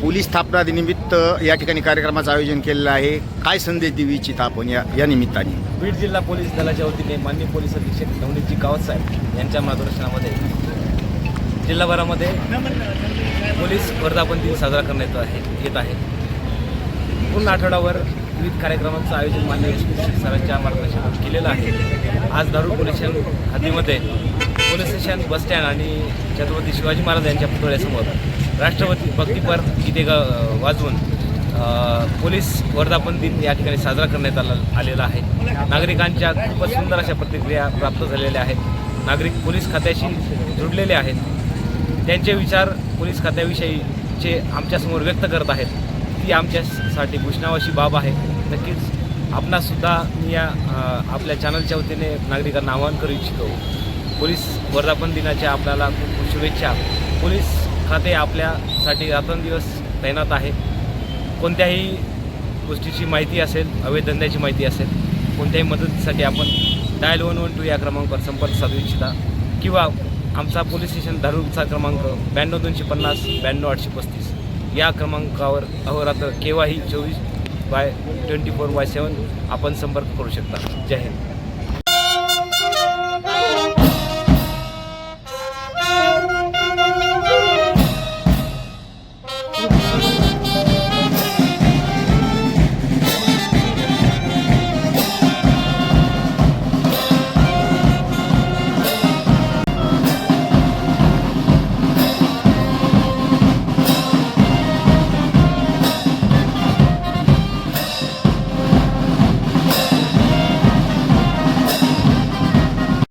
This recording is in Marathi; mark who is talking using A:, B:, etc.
A: पोलीस स्थापना दिनिमित्त या ठिकाणी कार्यक्रमाचं आयोजन केलेलं आहे. काय संदेश देऊ इच्छित आपण या या निमित्ताने?
B: बीड जिल्हा पोलीस दलाच्या वतीने माननीय पोलीस अधीक्षक नवनीतजी कावत साहेब यांच्या मार्गदर्शनामध्ये जिल्हाभरामध्ये पोलीस वर्धापन दिन साजरा करण्यात आहे येत आहे. पूर्ण आठवड्यावर विविध कार्यक्रमांचं आयोजन मान्य सरांच्या मार्गदर्शनात केलेलं आहे. आज दारू पोलीस स्टेशन हद्दीमध्ये पोलीस स्टेशन बसस्टँड आणि छत्रपती शिवाजी महाराज यांच्या पुतळ्यासमोर राष्ट्रपती भक्तीपर गीते ग वाजवून पोलीस वर्धापन दिन या ठिकाणी साजरा करण्यात आला आलेला आहे. नागरिकांच्या खूपच सुंदर अशा प्रतिक्रिया प्राप्त झालेल्या आहेत. नागरिक पोलीस खात्याशी जुडलेले आहेत. त्यांचे विचार पोलीस खात्याविषयीचे आमच्यासमोर व्यक्त करत आहेत. ती आमच्यासाठी भूषणावाशी बाब आहे. नक्कीच आपणासुद्धा मी या आपल्या चॅनलच्या वतीने नागरिकांना आवाहन करू इच्छितो. पोलीस वर्धापन दिनाच्या आपल्याला खूप शुभेच्छा. पोलीस खाते आपल्यासाठी रात्रंदिवस तैनात आहे. कोणत्याही गोष्टीची माहिती असेल अवैध धंद्याची माहिती असेल कोणत्याही मदतीसाठी आपण डायल वन वन टू या क्रमांकावर संपर्क साधू इच्छिता. किंवा आमचा पोलीस स्टेशन दारूचा क्रमांक ब्याण्णव दोनशे पन्नास ब्याण्णव आठशे पस्तीस. या क्रमांकावर अहोरात्र केव्हाही चोवीस by twenty four by seven आपण संपर्क करू शकता. जय हिंद.